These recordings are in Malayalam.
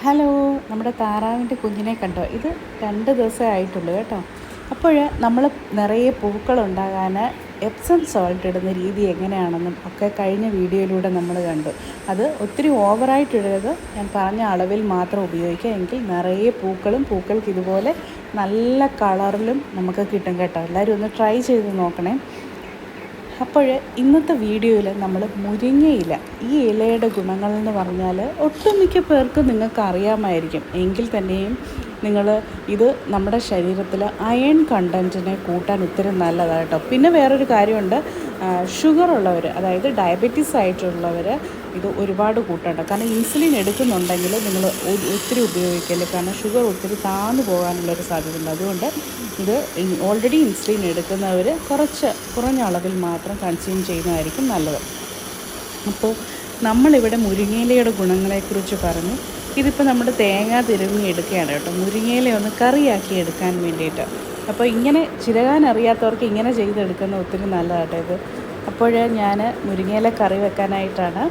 ഹലോ നമ്മുടെ താറാവിന്റെ കുഞ്ഞിനെ കണ്ടോ? ഇത് രണ്ട് ദിവസമേ ആയിട്ടുള്ളൂ കേട്ടോ. അപ്പോൾ നമ്മൾ നിറയെ പൂക്കളുണ്ടാകാൻ എപ്സം സോൾട്ട് ഇടുന്ന രീതി എങ്ങനെയാണെന്നും ഒക്കെ കഴിഞ്ഞ വീഡിയോയിലൂടെ നമ്മൾ കണ്ടു. അത് ഒത്തിരി ഓവറായിട്ടിടരുത് ഞാൻ പറഞ്ഞ അളവിൽ മാത്രം ഉപയോഗിക്കുക എങ്കിൽ നിറയെ പൂക്കളും പൂക്കൾക്ക് ഇതുപോലെ നല്ല കളറിലും നമുക്ക് കിട്ടും കേട്ടോ. എല്ലാവരും ഒന്ന് ട്രൈ ചെയ്ത് നോക്കണേ. അപ്പോൾ ഇന്നത്തെ വീഡിയോയിൽ നമ്മൾ മുരിങ്ങയില ഈ ഇലയുടെ ഗുണങ്ങളെന്ന് പറഞ്ഞാൽ ഒട്ടുമിക്ക പേർക്ക് നിങ്ങൾക്ക് അറിയാമായിരിക്കും എങ്കിൽ തന്നെയും നിങ്ങൾ ഇത് നമ്മുടെ ശരീരത്തിൽ അയൺ കണ്ടന്റിനെ കൂട്ടാൻ ഒത്തിരി നല്ലതാണ് പിന്നെ വേറൊരു കാര്യമുണ്ട്. ഷുഗർ ഉള്ളവർ അതായത് ഡയബറ്റീസ് ആയിട്ടുള്ളവർ ഇത് ഒരുപാട് കൂട്ടേണ്ട കാരണം ഇൻസുലിൻ എടുക്കുന്നുണ്ടെങ്കിൽ നിങ്ങൾ ഒത്തിരി ഉപയോഗിക്കൽ കാരണം ഷുഗർ ഒത്തിരി താന്നു പോകാനുള്ളൊരു സാധ്യതയുണ്ട്. അതുകൊണ്ട് ഇത് ഓൾറെഡി ഇൻസുലിൻ എടുക്കുന്നവർ കുറച്ച് കുറഞ്ഞ അളവിൽ മാത്രം കൺസ്യൂം ചെയ്യുന്നതായിരിക്കും നല്ലത്. അപ്പോൾ നമ്മളിവിടെ മുരിങ്ങയിലയുടെ ഗുണങ്ങളെക്കുറിച്ച് പറഞ്ഞു. ഇതിപ്പോൾ നമ്മൾ തേങ്ങ തിരുങ്ങി എടുക്കുകയാണ് കേട്ടോ. മുരിങ്ങയില ഒന്ന് കറിയാക്കി എടുക്കാൻ വേണ്ടിയിട്ട്. അപ്പോൾ ഇങ്ങനെ ചിരകാൻ അറിയാത്തവർക്ക് ഇങ്ങനെ ചെയ്തെടുക്കുന്ന ഒത്തിരി നല്ലതാട്ടോ ഇത്. അപ്പോൾ ഞാൻ മുരിങ്ങയില കറി വെക്കാനായിട്ടാണ്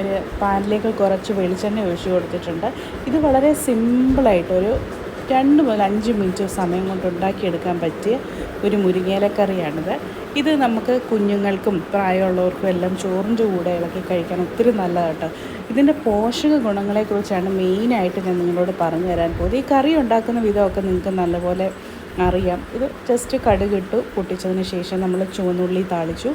ഒരു പാനിലേക്ക് കുറച്ച് വെളിച്ചെണ്ണ ഒഴിച്ചു കൊടുത്തിട്ടുണ്ട്. ഇത് വളരെ സിമ്പിളായിട്ട് ഒരു രണ്ട് മുതൽ അഞ്ച് മിനിറ്റ് സമയം കൊണ്ട് ഉണ്ടാക്കിയെടുക്കാൻ പറ്റിയ ഒരു മുരിങ്ങയിലക്കറിയാണിത് ഇത് നമുക്ക് കുഞ്ഞുങ്ങൾക്കും പ്രായമുള്ളവർക്കും എല്ലാം ചോറിന്റെ കൂടെ ഇളക്കി കഴിക്കാൻ ഒത്തിരി നല്ലതാട്ടോ. ഇതിന്റെ പോഷക ഗുണങ്ങളെക്കുറിച്ചാണ് മെയിനായിട്ട് ഞാൻ നിങ്ങളോട് പറഞ്ഞു തരാൻ പോകുന്നത്. ഈ കറി ഉണ്ടാക്കുന്ന വിധമൊക്കെ നിങ്ങൾക്ക് നല്ലപോലെ അറിയാം. ഇത് ജസ്റ്റ് കടുകിട്ടു പൊട്ടിച്ചതിന് ശേഷം നമ്മൾ ചുവന്നുള്ളി താളിച്ചു.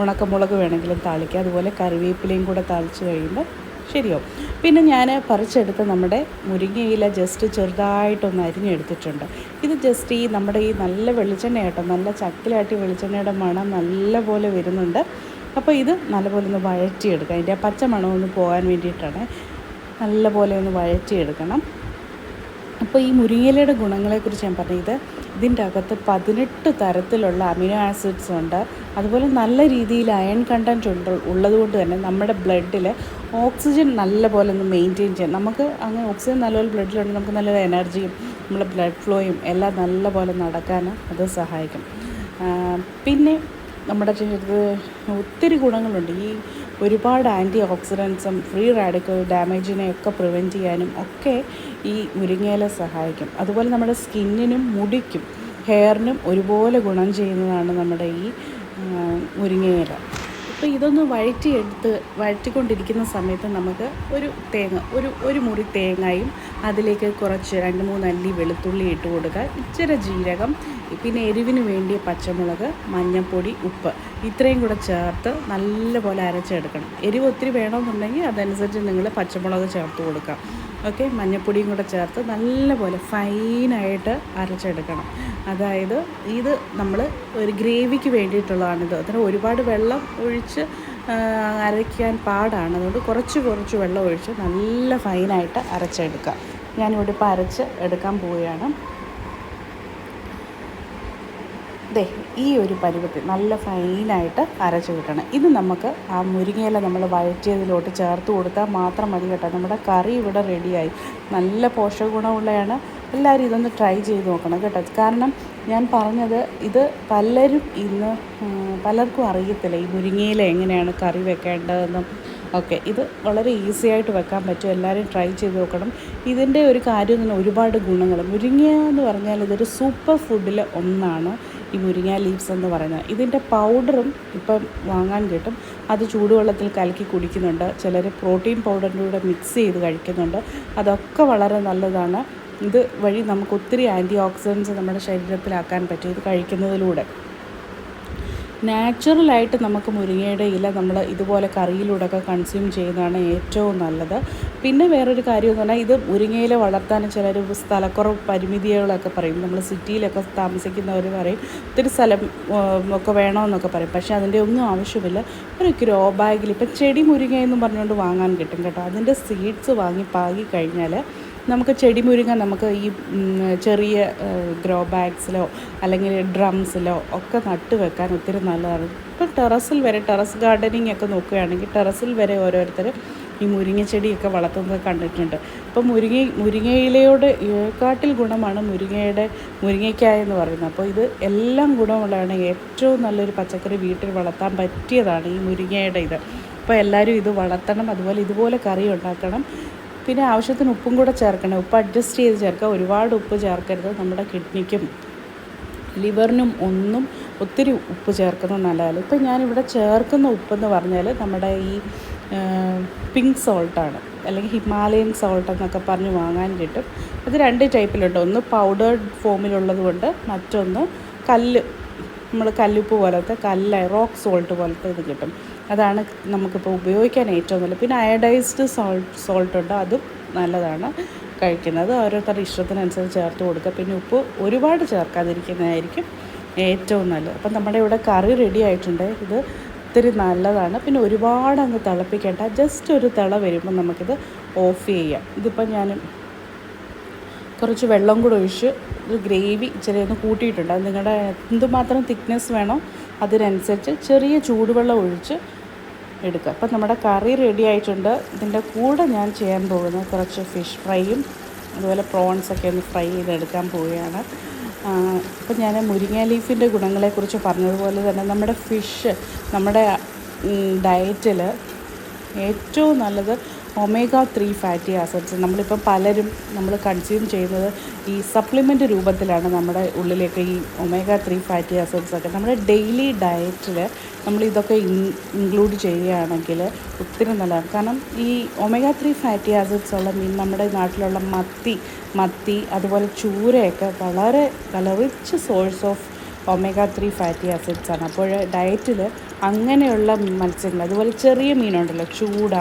ഉണക്കമുളക് വേണമെങ്കിലും താളിക്കുക അതുപോലെ കറിവേപ്പിലയും കൂടെ താളിച്ച് കഴിയുമ്പോൾ ശരിയോ പിന്നെ ഞാൻ പറിച്ചെടുത്ത് നമ്മുടെ മുരിങ്ങയില ജസ്റ്റ് ചെറുതായിട്ടൊന്ന് അരിഞ്ഞെടുത്തിട്ടുണ്ട്. ഇത് ജസ്റ്റ് ഈ നമ്മുടെ ഈ നല്ല വെളിച്ചെണ്ണ കേട്ടോ നല്ല ചക്കിലാട്ടി വെളിച്ചെണ്ണയുടെ മണം നല്ല പോലെ വരുന്നുണ്ട്. അപ്പോൾ ഇത് നല്ലപോലെ ഒന്ന് വഴറ്റിയെടുക്കാം. അതിന്റെ ആ പച്ച മണമൊന്ന് പോകാൻ വേണ്ടിയിട്ടാണ്. നല്ലപോലെ ഒന്ന് വഴറ്റിയെടുക്കണം. അപ്പോൾ ഈ മുരിങ്ങയിലയുടെ ഗുണങ്ങളെക്കുറിച്ച് ഞാൻ പറഞ്ഞത് ഇതിന്റെ അകത്ത് പതിനെട്ട് തരത്തിലുള്ള അമിനോ ആസിഡ്സ് ഉണ്ട്. അതുപോലെ നല്ല രീതിയിൽ അയൺ കണ്ടന്റ് ഉണ്ട് ഉള്ളതുകൊണ്ട് തന്നെ നമ്മുടെ ബ്ലഡിൽ ഓക്സിജൻ നല്ലപോലെ ഒന്ന് മെയിന്റെയിൻ ചെയ്യാം. നമുക്ക് അങ്ങനെ ഓക്സിജൻ നല്ലപോലെ ബ്ലഡിലുണ്ട് നമുക്ക് നല്ലൊരു എനർജിയും നമ്മുടെ ബ്ലഡ് ഫ്ലോയും എല്ലാം നല്ലപോലെ നടക്കാൻ അത് സഹായിക്കും. പിന്നെ നമ്മുടെ ശരീരത്തിൽ ഒത്തിരി ഗുണങ്ങളുണ്ട്. ഈ ഒരുപാട് ആന്റി ഓക്സിഡൻസും ഫ്രീ റാഡിക്കൽ ഡാമേജിനെയൊക്കെ പ്രിവെന്റ് ചെയ്യാനും ഒക്കെ മുരിങ്ങയില സഹായിക്കും. അതുപോലെ നമ്മുടെ സ്കിന്നിനും മുടിക്കും ഹെയറിനും ഒരുപോലെ ഗുണം ചെയ്യുന്നതാണ് നമ്മുടെ ഈ മുരിങ്ങയില. അപ്പോൾ ഇതൊന്ന് വഴറ്റിയെടുത്ത് വഴറ്റിക്കൊണ്ടിരിക്കുന്ന സമയത്ത് നമുക്ക് ഒരു തേങ്ങ ഒരു ഒരു മുറി തേങ്ങയും അതിലേക്ക് കുറച്ച് രണ്ട് മൂന്ന് അല്ലി വെളുത്തുള്ളി ഇട്ട് കൊടുക്കുക. ഇച്ചിരി ജീരകം പിന്നെ എരിവിന് വേണ്ടിയ പച്ചമുളക് മഞ്ഞൾപ്പൊടി ഉപ്പ് ഇത്രയും കൂടെ ചേർത്ത് നല്ലപോലെ അരച്ചെടുക്കണം. എരിവ് ഒത്തിരി വേണമെന്നുണ്ടെങ്കിൽ അതനുസരിച്ച് നിങ്ങൾ പച്ചമുളക് ചേർത്ത് കൊടുക്കാം. ഓക്കെ മഞ്ഞൾപ്പൊടിയും കൂടെ ചേർത്ത് നല്ലപോലെ ഫൈനായിട്ട് അരച്ചെടുക്കണം. അതായത് ഇത് നമ്മൾ ഒരു ഗ്രേവിക്ക് വേണ്ടിയിട്ടുള്ളതാണിത്. അതിന് ഒരുപാട് വെള്ളം ഒഴിച്ച് അരയ്ക്കാൻ പാടാണ്. അതുകൊണ്ട് കുറച്ച് കുറച്ച് വെള്ളം ഒഴിച്ച് നല്ല ഫൈനായിട്ട് അരച്ചെടുക്കുക. ഞാനിവിടെ ഇപ്പോൾ അരച്ച് എടുക്കാൻ പോവുകയാണ്. ദേ ഈ ഒരു പരുവത്തിൽ നല്ല ഫൈനായിട്ട് അരച്ച് കിട്ടണം. ഇത് നമുക്ക് ആ മുരിങ്ങയില നമ്മൾ വഴറ്റിയതിലോട്ട് ചേർത്ത് കൊടുത്താൽ മാത്രം മതി കേട്ടോ. നമ്മുടെ കറി ഇവിടെ റെഡിയായി. നല്ല പോഷക ഗുണമുള്ളതാണ് എല്ലാവരും ഇതൊന്ന് ട്രൈ ചെയ്ത് നോക്കണം കേട്ടോ. കാരണം ഞാൻ പറഞ്ഞത് ഇത് പലരും ഇന്ന് പലർക്കും അറിയത്തില്ല ഈ മുരിങ്ങയില എങ്ങനെയാണ് കറി വെക്കേണ്ടതെന്നും ഓക്കെ ഇത് വളരെ ഈസി ആയിട്ട് വെക്കാൻ പറ്റും. എല്ലാവരും ട്രൈ ചെയ്ത് നോക്കണം. ഇതിന്റെ ഒരു കാര്യം തന്നെ ഒരുപാട് ഗുണങ്ങൾ. മുരിങ്ങ എന്ന് പറഞ്ഞാൽ ഇതൊരു സൂപ്പർ ഫുഡിൽ ഒന്നാണ്. ഈ മുരിങ്ങ ലീവ്സ് എന്ന് പറയുന്നത്. ഇതിന്റെ പൗഡറും ഇപ്പം വാങ്ങാൻ കിട്ടും. അത് ചൂടുവെള്ളത്തിൽ കലക്കി കുടിക്കുന്നുണ്ട്. ചിലർ പ്രോട്ടീൻ പൗഡറിന്റെ കൂടെ മിക്സ് ചെയ്ത് കഴിക്കുന്നുണ്ട്. അതൊക്കെ വളരെ നല്ലതാണ്. ഇത് വഴി നമുക്ക് ഒത്തിരി ആന്റി ഓക്സിഡൻസ് നമ്മുടെ ശരീരത്തിലാക്കാൻ പറ്റും. ഇത് കഴിക്കുന്നതിലൂടെ. നാച്ചുറലായിട്ട് നമുക്ക് മുരിങ്ങയുടെ ഇല നമ്മൾ ഇതുപോലെ കറിയിലൂടെയൊക്കെ കൺസ്യൂം ചെയ്യുന്നതാണ് ഏറ്റവും നല്ലത്. പിന്നെ വേറൊരു കാര്യം എന്ന് പറഞ്ഞാൽ ഇത് മുരിങ്ങയില വളർത്താൻ ചിലർ സ്ഥലക്കുറവ് പരിമിതികളൊക്കെ പറയും. നമ്മൾ സിറ്റിയിലൊക്കെ താമസിക്കുന്നവർ പറയും ഒത്തിരി സ്ഥലം ഒക്കെ വേണമെന്നൊക്കെ പറയും. പക്ഷേ അതിന്റെ ഒന്നും ആവശ്യമില്ല. ഒരു ഗ്രോ ബാഗിൽ ഇപ്പം ചെടി മുരിങ്ങ എന്നും പറഞ്ഞുകൊണ്ട് വാങ്ങാൻ കിട്ടും കേട്ടോ. അതിന്റെ സീഡ്സ് വാങ്ങി പാകി കഴിഞ്ഞാൽ നമുക്ക് ചെടി മുരിങ്ങ നമുക്ക് ഈ ചെറിയ ഗ്രോ ബാഗ്സിലോ അല്ലെങ്കിൽ ഡ്രംസിലോ ഒക്കെ നട്ട് വെക്കാൻ ഒത്തിരി നല്ലതാണ്. ഇപ്പം ടെറസിൽ വരെ ടെറസ് ഗാർഡനിങ് ഒക്കെ നോക്കുകയാണെങ്കിൽ ടെറസിൽ വരെ ഓരോരുത്തർ ഈ മുരിങ്ങ ചെടിയൊക്കെ വളർത്തുന്നത് കണ്ടിട്ടുണ്ട്. അപ്പോൾ മുരിങ്ങ മുരിങ്ങയിലയോട് കാട്ടിൽ ഗുണമാണ് മുരിങ്ങയുടെ മുരിങ്ങയ്ക്കായ എന്ന് പറയുന്നത്. അപ്പോൾ ഇത് എല്ലാം ഗുണമുള്ളതാണ്. ഏറ്റവും നല്ലൊരു പച്ചക്കറി വീട്ടിൽ വളർത്താൻ പറ്റിയതാണ് ഈ മുരിങ്ങയുടെ ഇത്. അപ്പോൾ എല്ലാവരും ഇത് വളർത്തണം. അതുപോലെ ഇതുപോലെ കറി ഉണ്ടാക്കണം. പിന്നെ ആവശ്യത്തിന് ഉപ്പും കൂടെ ചേർക്കണം ഉപ്പ് അഡ്ജസ്റ്റ് ചെയ്ത് ചേർക്കുക. ഒരുപാട് ഉപ്പ് ചേർക്കരുത്. നമ്മുടെ കിഡ്നിക്കും ലിവറിനും ഒന്നും ഒത്തിരി ഉപ്പ് ചേർക്കുന്നത് നല്ലതല്ല. ഇപ്പം ഞാനിവിടെ ചേർക്കുന്ന ഉപ്പെന്ന് പറഞ്ഞാൽ നമ്മുടെ ഈ പിങ്ക് സോൾട്ടാണ് അല്ലെങ്കിൽ ഹിമാലയൻ സോൾട്ട് എന്നൊക്കെ പറഞ്ഞ് വാങ്ങാൻ കിട്ടും. അത് രണ്ട് ടൈപ്പിലുണ്ട് ഒന്ന് പൗഡേർഡ് ഫോമിലുള്ളത് കൊണ്ട് മറ്റൊന്ന് കല്ല്. നമ്മൾ കല്ലുപ്പ് പോലത്തെ കല്ല് റോക്ക് സോൾട്ട് പോലത്തെ ഇത് കിട്ടും. അതാണ് നമുക്കിപ്പോൾ ഉപയോഗിക്കാൻ ഏറ്റവും നല്ലത്. പിന്നെ അയഡൈസ്ഡ് സോൾട്ട് സോൾട്ട് ഉണ്ട് അതും നല്ലതാണ് കഴിക്കുന്നത്. ഓരോരുത്തരുടെ ഇഷ്ടത്തിനനുസരിച്ച് ചേർത്ത് കൊടുക്കുക. പിന്നെ ഉപ്പ് ഒരുപാട് ചേർക്കാതിരിക്കുന്നതായിരിക്കും ഏറ്റവും നല്ലത്. അപ്പം നമ്മുടെ ഇവിടെ കറി റെഡി ആയിട്ടുണ്ട്. ഇത് ഒത്തിരി നല്ലതാണ്. പിന്നെ ഒരുപാട് അങ്ങ് തിളപ്പിക്കേണ്ട. ജസ്റ്റ് ഒരു തിള വരുമ്പോൾ നമുക്കിത് ഓഫ് ചെയ്യാം. ഇതിപ്പോൾ ഞാൻ കുറച്ച് വെള്ളം കൂടെ ഒഴിച്ച് ഒരു ഗ്രേവി ചെറിയ ഒന്ന് കൂട്ടിയിട്ടുണ്ട്. അത് നിങ്ങളുടെ എന്തുമാത്രം തിക്നെസ് വേണോ അതിനനുസരിച്ച് ചെറിയ ചൂടുവെള്ളം ഒഴിച്ച് എടുക്കുക. അപ്പം നമ്മുടെ കറി റെഡി ആയിട്ടുണ്ട്. ഇതിന്റെ കൂടെ ഞാൻ ചെയ്യാൻ പോകുന്നത് കുറച്ച് ഫിഷ് ഫ്രൈയും അതുപോലെ പ്രോൺസൊക്കെ ഒന്ന് ഫ്രൈ ചെയ്തെടുക്കാൻ പോവുകയാണ്. ഇപ്പം ഞാൻ മുരിങ്ങ ലീഫിന്റെ ഗുണങ്ങളെക്കുറിച്ച് പറഞ്ഞതുപോലെ തന്നെ നമ്മുടെ ഫിഷ് നമ്മുടെ ഡയറ്റിൽ ഏറ്റവും നല്ലത് ഒമേഗ ത്രീ ഫാറ്റി ആസിഡ്സ് നമ്മളിപ്പോൾ പലരും നമ്മൾ കൺസ്യൂം ചെയ്യുന്നത് ഈ സപ്ലിമെന്റ് രൂപത്തിലാണ് നമ്മുടെ ഉള്ളിലേക്ക് ഈ ഒമേഗ ത്രീ ഫാറ്റി ആസിഡ്സ് ഒക്കെ. നമ്മുടെ ഡെയിലി ഡയറ്റിൽ നമ്മൾ ഇതൊക്കെ ഇൻക്ലൂഡ് ചെയ്യുകയാണെങ്കിൽ ഒത്തിരി നല്ലതാണ്. കാരണം ഈ ഒമേഗ ത്രീ ഫാറ്റി ആസിഡ്സ് ഉള്ള മീൻ നമ്മുടെ നാട്ടിലുള്ള മത്തി മത്തി അതുപോലെ ചൂരയൊക്കെ വളരെ നല്ല rich source of omega three fatty acids ആണ് അപ്പോൾ ഡയറ്റിൽ അങ്ങനെയുള്ള മത്സ്യങ്ങൾ അതുപോലെ ചെറിയ മീനുണ്ടല്ലോ ചൂട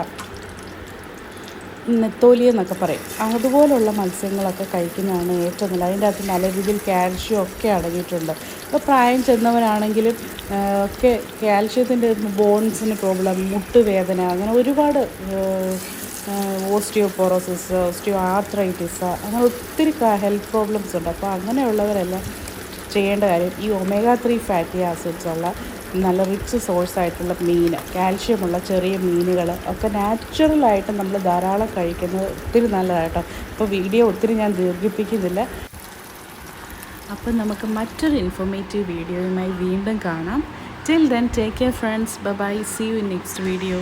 നെത്തോലി എന്നൊക്കെ പറയും. അതുപോലുള്ള മത്സ്യങ്ങളൊക്കെ കഴിക്കുന്നതാണ് ഏറ്റവും നല്ലത്. അതിന്റെ അകത്ത് നല്ല രീതിയിൽ കാൽഷ്യം ഒക്കെ അടങ്ങിയിട്ടുണ്ട്. ഇപ്പോൾ പ്രായം ചെന്നവരാണെങ്കിലും ഒക്കെ കാൽഷ്യത്തിന്റെ ബോൺസിന് പ്രോബ്ലം മുട്ടുവേദന അങ്ങനെ ഒരുപാട് ഓസ്റ്റിയോപോറോസിസ് ഓസ്റ്റിയോ ആർത്രൈറ്റിസ് അങ്ങനെ ഒത്തിരി ഹെൽത്ത് പ്രോബ്ലംസ് ഉണ്ട്. അപ്പോൾ അങ്ങനെയുള്ളവരെല്ലാം ചെയ്യേണ്ട കാര്യം ഈ ഒമേഗ ത്രീ ഫാറ്റി ആസിഡ്സ് ഉള്ള നല്ല റിച്ച് സോഴ്സ് ആയിട്ടുള്ള മീൻ കാൽഷ്യമുള്ള ചെറിയ മീനുകൾ ഒക്കെ നാച്ചുറലായിട്ട് നമ്മൾ ധാരാളം കഴിക്കുന്നത് ഒത്തിരി നല്ലതായിട്ടോ ഇപ്പോൾ വീഡിയോ ഒത്തിരി ഞാൻ ദീർഘിപ്പിക്കുന്നില്ല. അപ്പം നമുക്ക് മറ്റൊരു ഇൻഫോർമേറ്റീവ് വീഡിയോയുമായി വീണ്ടും കാണാം. Till then take care friends bye see you next video